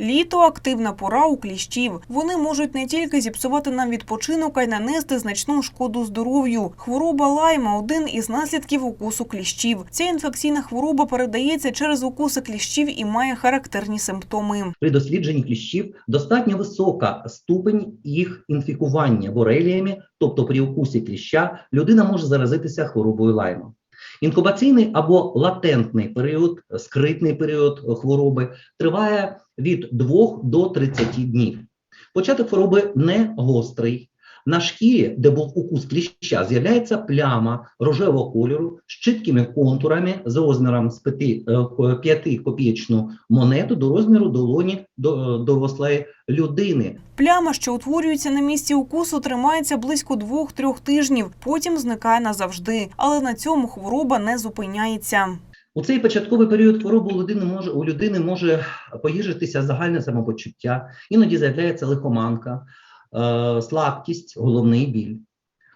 Літо активна пора у кліщів. Вони можуть не тільки зіпсувати нам відпочинок, а й нанести значну шкоду здоров'ю. Хвороба лайма один із наслідків укусу кліщів. Ця інфекційна хвороба передається через укуси кліщів і має характерні симптоми. При дослідженні кліщів достатньо висока ступень їх інфікування бореліями, тобто при укусі кліща людина може заразитися хворобою лайма. Інкубаційний або латентний період, скритний період хвороби триває від 2 до 30 днів. Початок хвороби не гострий. На шкірі, де був укус кліща, з'являється пляма рожевого кольору з чіткими контурами з розміром з 5 копієчну монету до розміру долоні до- дорослої людини. Пляма, що утворюється на місці укусу, тримається близько двох-трьох тижнів, потім зникає назавжди. Але на цьому хвороба не зупиняється. У цей початковий період хвороби у людини може у людини може погіршитися загальне самопочуття, іноді з'являється лихоманка, е, слабкість, головний біль.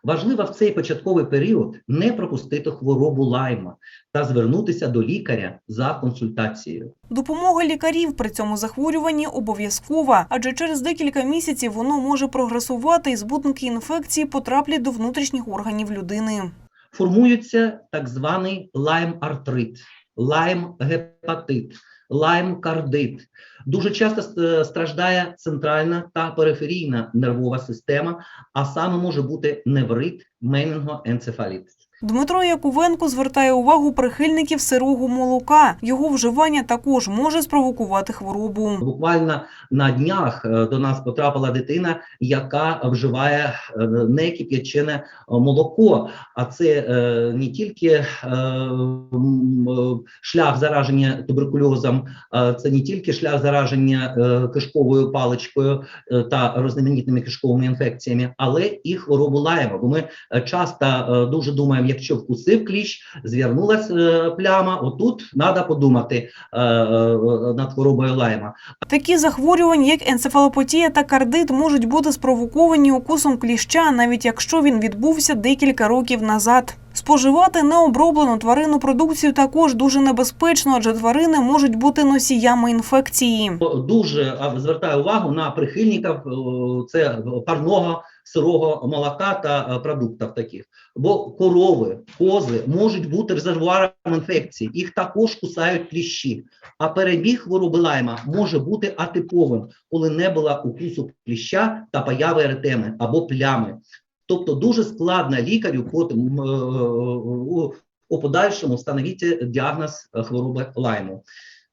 Важливо в цей початковий період не пропустити хворобу лайма та звернутися до лікаря за консультацією. Допомога лікарів при цьому захворюванні обов'язкова, адже через декілька місяців воно може прогресувати і збутники інфекції потраплять до внутрішніх органів людини. Формується так званий лайм-артрит, лайм-гепатит, лайм-кардит. Дуже часто е, страждає центральна та периферійна нервова система, а саме може бути неврит, менінгоенцефаліт. Дмитро Якувенко звертає увагу прихильників сирого молока. Його вживання також може спровокувати хворобу. Буквально на днях е, до нас потрапила дитина, яка вживає е, некип'ячене е, молоко. А це не тільки шлях зараження туберкульозом, це не тільки шлях зараження кишковою паличкою та різноманітними кишковими інфекціями, але і хворобу лайма. Бо ми часто дуже думаємо, якщо вкусив кліщ, звернулася е, пляма, отут треба подумати е, е, над хворобою лайма. Такі захворювання, як енцефалопатія та кардит, можуть бути спровоковані укусом кліща, навіть якщо він відбувся декілька років назад. Споживати необроблену тваринну продукцію також дуже небезпечно, адже тварини можуть бути носіями інфекції. Дуже звертаю увагу на прихильників це парного сирого молока та е, продуктів таких. Бо корови, кози можуть бути резервуаром інфекції, їх також кусають кліщі. А перебіг хвороби лайма може бути атиповим, коли не було укусу кліща та появи еретеми або плями. Тобто дуже складно лікарю потім, е, у, у подальшому встановити діагноз е, хвороби лайму.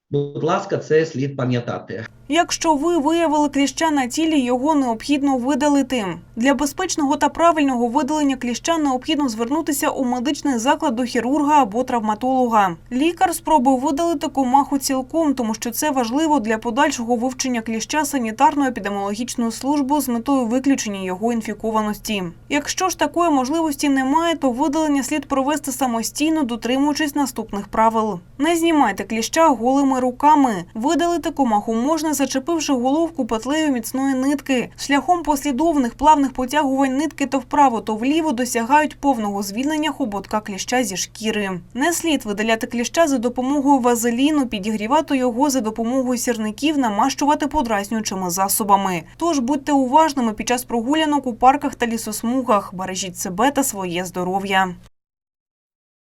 Будь ласка, це слід пам'ятати. Якщо ви виявили кліща на тілі, його необхідно видалити. Для безпечного та правильного видалення кліща необхідно звернутися у медичний заклад до хірурга або травматолога. Лікар спробує видалити комаху цілком, тому що це важливо для подальшого вивчення кліща санітарно-епідеміологічною службою з метою виключення його інфікованості. Якщо ж такої можливості немає, то видалення слід провести самостійно, дотримуючись наступних правил. Не знімайте кліща голими руками. Видалити комаху можна, зачепивши головку петлею міцної нитки. Шляхом послідовних плавних потягувань нитки то вправо, то вліво досягають повного звільнення хоботка кліща зі шкіри. Не слід видаляти кліща за допомогою вазеліну, підігрівати його за допомогою сірників, намащувати подразнюючими засобами. Тож будьте уважними під час прогулянок у парках та лісосмугах. Бережіть себе та своє здоров'я.